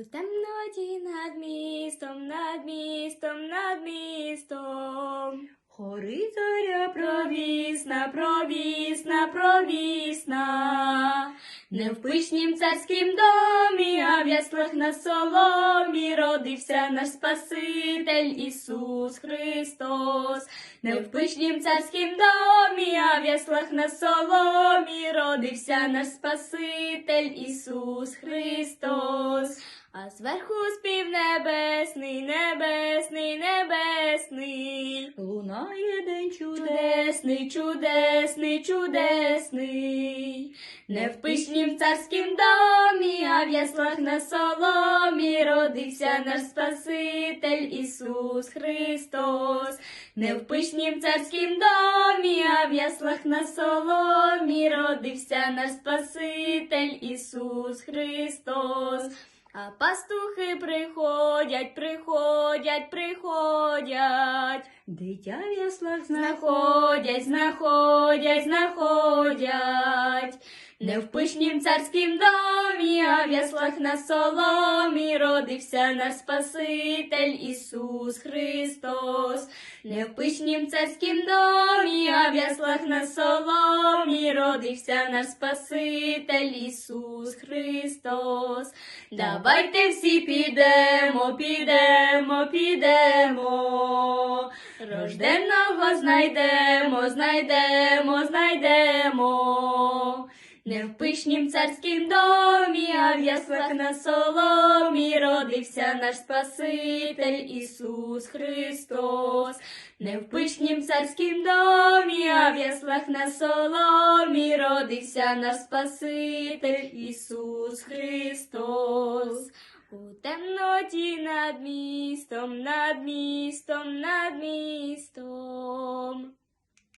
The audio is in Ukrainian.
У темноті над містом, над містом, над містом. Горить зоря Провісна, провісна, провісна. Не в пишнім царськім домі, а в яслах на соломі родився наш Спаситель Ісус Христос. Не в пишнім царськім домі, а в яслах на соломі родився наш Спаситель Ісус Христос. А зверху спів небесний, небесний, небесний. лунає день чудес. Чудесний, чудесний, чудесний, не в пишнім царськім домі, а в яслах на соломі родився наш Спаситель Ісус Христос. Не в пишнім царськім домі, а в яслах на соломі родився наш Спаситель Ісус Христос. А пастухи приходять, приходять, приходять. Дитя в яслах Знаходять, знаходять, знаходять. Не в пишнім царськім домі, а в яслах на соломі родився наш Спаситель Ісус Христос. Не в пишнім царськім домі, а в яслах на соломі родився наш Спаситель Ісус Христос. Давайте всі підемо, підемо, підемо. Рожденного знайдемо, знайдемо, знайдемо. Не в пишнім царськім домі, а в яслах на соломі родився наш Спаситель Ісус Христос. Не в пишнім царськім домі, а в яслах на соломі родився наш Спаситель Ісус Христос. У темноті над містом, над містом, над містом.